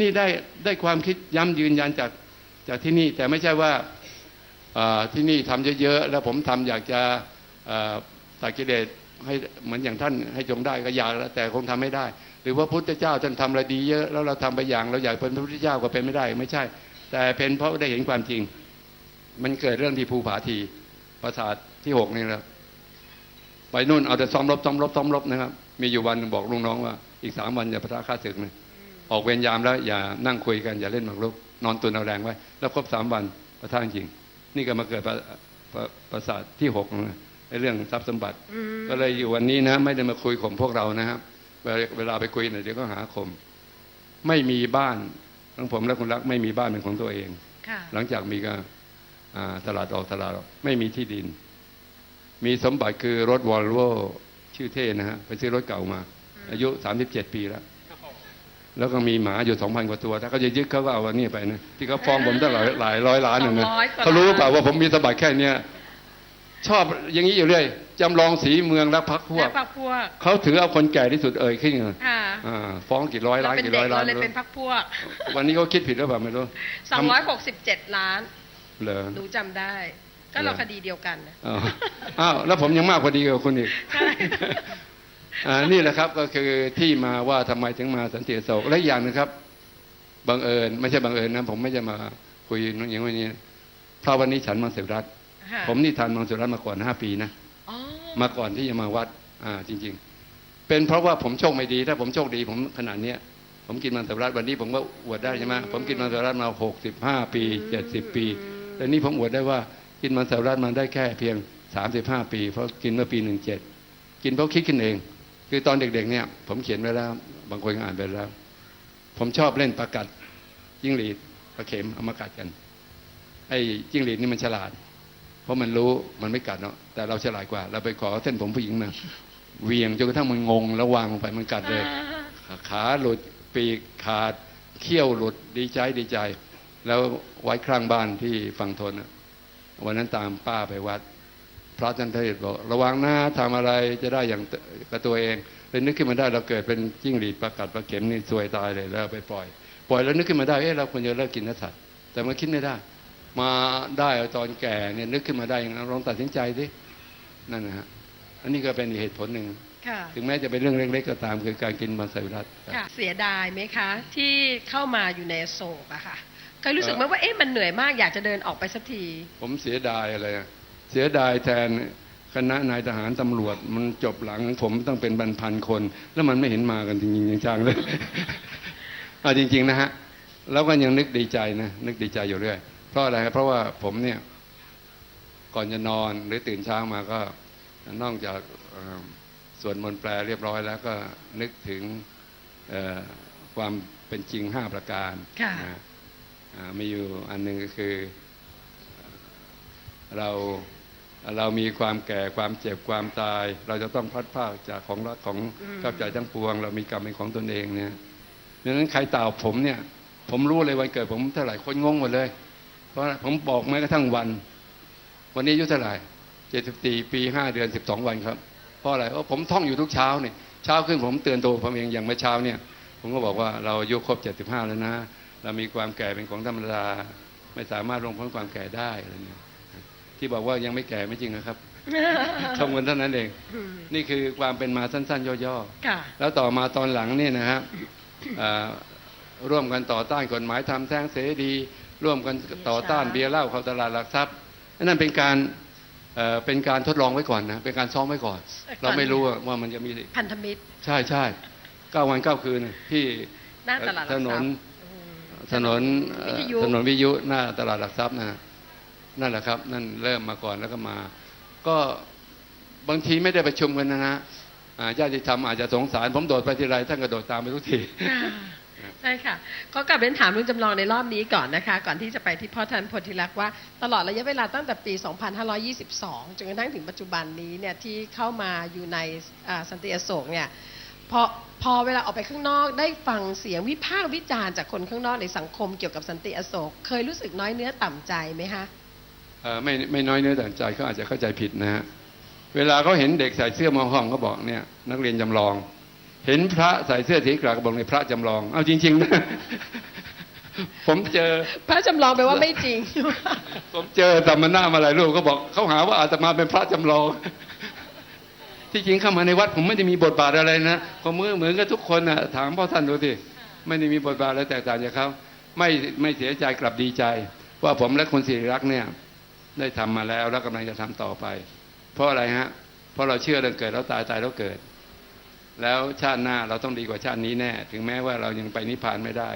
นี่ได้ได้ความคิดย้ำยืนยันจากจากที่นี่ แต่ไม่ใช่ว่าที่นี่ทำเยอะๆแล้วผมทำอยากจะตัดกิเลสให้เหมือนอย่างท่านให้จงได้ก็อยากแล้วแต่คงทำไม่ได้ หรือว่าพุทธเจ้าท่านทำอะไรดีเยอะแล้วเราทำไปอย่างเราอยากเป็นพระพุทธเจ้าก็เป็นไม่ได้ ไม่ใช่ แต่เป็นเพราะได้เห็นความจริง มันเกิดเรื่องที่ภูผาทีประสาทที่หกนี่แหละไปนู่นเอาแต่ซ้อมรบซ้อมรบซ้อมรบนะครับ มีอยู่วันบอกลุงน้องว่าอีกสามวันอย่าประทะข้าศึกนะ ออกเวรยามแล้วอย่านั่งคุยกันอย่าเล่นหมากรุก นอนตุนเอาแรงไว้ แล้วครบสามวันประทะจริง นี่ก็มาเกิดประประประสาทที่หกนะในเรื่องทรัพย์สมบัติอืมก็เลยอยู่วันนี้นะ ไม่ได้มาคุยข่มพวกเรานะครับเวลาเวลาไปคุยเนี่ยเดี๋ยวก็หาข่มไม่มีบ้านทั้งผมและคุณรักไม่มีบ้านเป็นของตัวเองค่ะหลังจากมีก็อ่าตลาดออกตลาดออกไม่มีที่ดิน มีสมบัติคือรถวอลโวชื่อเท่นะฮะไปซื้อรถเก่ามา อายุ 37 ปีแล้ว แล้วก็มีหมาอยู่2,000กว่าตัว ถ้าเขาจะยึดเขาก็เอาอันนี้ไปนะที่เขาฟ้องผมตั้งหลายหลายร้อยล้านหนึ่งนะสองร้อยกว่าล้านเขารู้เปล่าว่าผมมีสมบัติแค่เนี้ยชอบอย่างนี้อยู่เรื่อยจำลองสีเมืองรักพักพวและกพักพวกเขาถือเอาคนแก่ที่สุดเอ่ยขึ้นมาค่ะอ่าฟ้องกี่ร้อยล้านเราเป็นกี่เด็ร้อกยล้านเราเลยไม่เป็นรู้พักพวก วันนี้เขาคิดผิดหรือเปล่าไม่รู้267ล้านเหรอหนูจำได้ ก็เราคดีเดียวกันนะอ้าวอ้าวแล้วผมยังมากกว่าดีกว่าคุณอีกใช่อ่า นี่แหละครับก็คือที่มาว่าทำไมถึงมาสันติอโศกและอีกอย่างหนึงครับบังเอิญไม่ใช่บังเอิญนะผมไม่จะมาคุยอย่างวันนี้เพราะวันนี้ฉันมังสวิรัตค่ะผมนี่ทานมังสวิรัตมาก่อนห้าปีนะอ๋อมาก่อนที่จะมาวัดอ่าจริง ๆ เป็นเพราะว่าผมโชคไม่ดี ถ้าผมโชคดีผมขนาดเนี้ยผมกินมังสวิรัตวันนี้ผมก็อวดได้ใช่ไหมผมกินมังสวิรัตมาหกสิบห้าปีเจ็ดสิบปีแต่นี่ผมอวดได้ว่ากินมังสวิรัตมาได้แค่เพียงสามสิบห้าปี เพราะกินเมื่อปีหนึ่งเจ็ดกินเพราะคิดขึ้นเอง คือตอนเด็กๆเนี่ย ผมเขียนไว้แล้ว บางคนก็อ่านไปแล้ว ผมชอบเล่นประกัดจิ้งหรีดปลาเข็มเอามากัดกัน ไอ้จิ้งหรีดนี่มันฉลาด เพราะมันรู้มันไม่กัดเนาะแต่เราฉลาดกว่า เราไปขอเส้นผมผู้หญิงมาเวียงจนกระทั่งมันงงแล้ววางลงไปมันกัดเลย ขาหลุดปีกขาดเขี้ยวหลุดดีใจดีใจ แล้วไว้ข้างบ้านที่ฝั่งทนวันนั้นตามป้าไปวัด พระท่านเทศน์บอกระวังนะทำอะไรจะได้อย่างตกับตัวเองเลยนึกขึ้นมาได้เราเกิดเป็นจิ้งหรีดประกัดประเข็มนี่ซวยตายเลยแล้วเอาไปปล่อย ปล่อยแล้วนึกขึ้นมาได้เอ๊ะเราควรจะเลิกกินเนื้อสัตว์แต่มันคิดไม่ได้ มาได้เอาตอนแก่เนี่ยนึกขึ้นมาได้อย่างนั้นลองตัดสินใจดินั่นนะฮะอันนี้ก็เป็นอีกเหตุผลหนึ่งค่ะถึงแม้จะเป็นเรื่องเล็กๆก็ตามคือการกินมังสวิรัตครับค่ะเสียดายไหมคะ ที่เข้ามาอยู่ในโศกอะค่ะเคยรู้สึกไหมว่าเอ๊ะมันเหนื่อยมากอยากจะเดินออกไปสักที ผมเสียดายอะไรอะ เสียดายแทนคณะนายทหารตำรวจ มันจบหลังผมต้องเป็นบรรพันคน แล้วมันไม่เห็นมากันจริงๆจังๆเลยเอาจริง ๆ นะฮะแล้วก็ยังนึกดีใจนะนึกดีใจอยู่เรื่อย เพราะอะไรครับเพราะว่าผมเนี่ยก่อนจะนอนหรือตื่นเช้ามาก็นอกจากเอ่อสวดมนต์แปลเรียบร้อยแล้วก็นึกถึงเอ่อความเป็นจริงห้าประการค่ะนะอ่ามีอยู่อันหนึ่งก็คือเรา เรามีความแก่ความเจ็บความตาย เราจะต้องพลัดพรากจากของรักของอืมเจ้าใจทั้งปวง เรามีกรรมเป็นของตนเองเนี่ยดังนั้นใครตอบผมเนี่ย ผมรู้เลยวันเกิดผมเท่าไหร่คนงงหมดเลย เพราะผมบอกแม้กระทั่งวัน วันนี้อายุเท่าไหร่เจ็ดสิบสี่ปีห้าเดือนสิบสองวันครับเพราะอะไรเพราะผมท่องอยู่ทุกเช้าเนี่ยเช้าขึ้นผมเตือนตัวผมเองอย่างเมื่อเช้าเนี่ย ผมก็บอกว่าเราอายุครบเจ็ดสิบห้าแล้วนะ เรามีความแก่เป็นของธรรมดาไม่สามารถลงพ้นความแก่ได้อะไรเงี้ย ที่บอกว่ายังไม่แก่ไม่จริงนะครับท่องกันเท่านั้นเองอืมนี่คือความเป็นมาสั้น ๆ ย่อค่ะๆแล้วต่อมาตอนหลังเนี่ยนะฮะอ่าร่วมกันต่อต้านกฎหมายทำแท้งเสรี ร่วมกันต่อต้านเบียร์เหล้าเข้าตลาดหลักทรัพย์นั่นเป็นการเอ่อเป็นการทดลองไว้ก่อนนะเป็นการซ้อมไว้ก่อน เราไม่รู้ว่ามันจะมีพันธมิตร ใช่ใช่เก้าวันเก้าคืนที่หน้าตลาดหลักทรัพย์ถนนอืมถนนเอ่อวิทยุถนนวิทยุหน้าตลาดหลักทรัพย์นะ นั่นแหละครับ นั่นเริ่มมาก่อนแล้วก็มา ก็บางทีไม่ได้ประชุมกันนะนะญาติธรรมอาจจะสงสาร ผมโดดไปทีไรท่านก็โดดตามไปทุกทีใช่ค่ะก็กลับเรียนถามลุงจำลองในรอบนี้ก่อนนะคะ ก่อนที่จะไปที่พ่อท่านโพธิลักษ์ว่า ตลอดระยะเวลาตั้งแต่ปี 2522 จนกระทั่งถึงปัจจุบันนี้เนี่ยที่เข้ามาอยู่ในสันติอโศกเนี่ยพอพอเวลาออกไปข้างนอกได้ฟังเสียงวิพากษ์วิจารณ์จากคนข้างนอกในสังคมเกี่ยวกับสันติอโศก เคยรู้สึกน้อยเนื้อต่ำใจไหมคะ ไม่ไม่น้อยเนื้อต่างใจเขาอาจจะเข้าใจผิดนะฮะเวลาเขาเห็นเด็กใส่เสื้อมาห้องเขาบอกเนี่ยนักเรียนจำลอง เห็นพระใส่เสื้อสีกรากบอกในพระจำลอง เอาจริงๆนะผมเจอ พระจำลองไปลว่าไม่จริง ผมเจอสัมมนามาหลายรูปก็บอกเขาหาว่าอาตมาเป็นพระจำลอง ที่จริงเข้ามาในวัด ผมไม่ได้มีบทบาทอะไรนะผมมือเหมือนกับทุกคนนะถามพ่อท่านดูสิไม่ได้มีบทบาทอะไรแตกต่างจากเขาไม่ไม่เสียใจกลับดีใจ ว่าผมและคุณสิริรักษ์เนี่ย ได้ทำมาแล้วแล้วกำลังจะทำต่อไป เพราะอะไรฮะ เพราะเราเชื่อเรื่องเกิดแล้วตายตายแล้วเกิด แล้วชาติหน้าเราต้องดีกว่าชาตินี้แน่ ถึงแม้ว่าเรายังไปนิพพานไม่ได้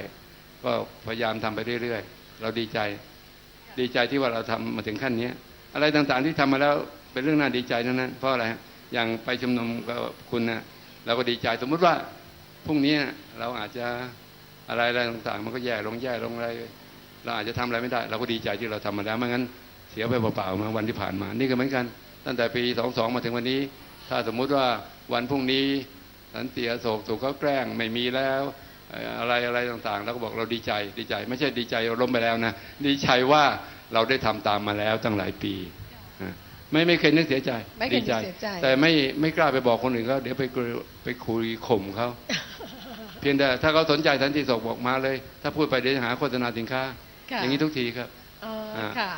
ก็พยายามทำไปเรื่อยๆ เราดีใจ ดีใจที่ว่าเราทำมาถึงขั้นเนี้ยอะไรต่างๆที่ทำมาแล้วเป็นเรื่องน่าดีใจทั้งนั้นเพราะอะไรฮะอย่างไปชุมนุมกับคุณนะเราก็ดีใจสมมุติว่าพรุ่งนี้เราอาจจะอะไรอะไรต่างๆ มันก็แย่ลงแย่ลงอะไร เราอาจจะทำอะไรไม่ได้ เราก็ดีใจที่เราทำมาแล้วไม่งั้น สียไปเปล่าๆมาวันที่ผ่านมา นี่ก็เหมือนกัน ตั้งแต่ปีสองสองมาถึงวันนี้ ถ้าสมมุติว่าวันพรุ่งนี้สันติอโศกถูกเขาแกล้งไม่มีแล้วเอ่ออะไรอะไรต่างๆ แล้วก็บอกเราดีใจดีใจ ไม่ใช่ดีใจเราล้มไปแล้วนะดีใจว่าเราได้ทำตามมาแล้วตั้งหลายปีอะไม่ไม่เคยนึกเสียใจไม่เคยนึดีกใจเสียใจ แต่ไม่ไม่กล้าไปบอกคนอื่นเขาเดี๋ยวไปคุยไปคุยข่มเขาเพียงแต่ถ้าเขาสนใจสันติโศกบอกมาเลย ถ้าพูดไปเดี๋ยวจะหาโฆษณาสินค้าค่ะอย่างนี้ทุกทีครับอ๋ออ่าค่ะ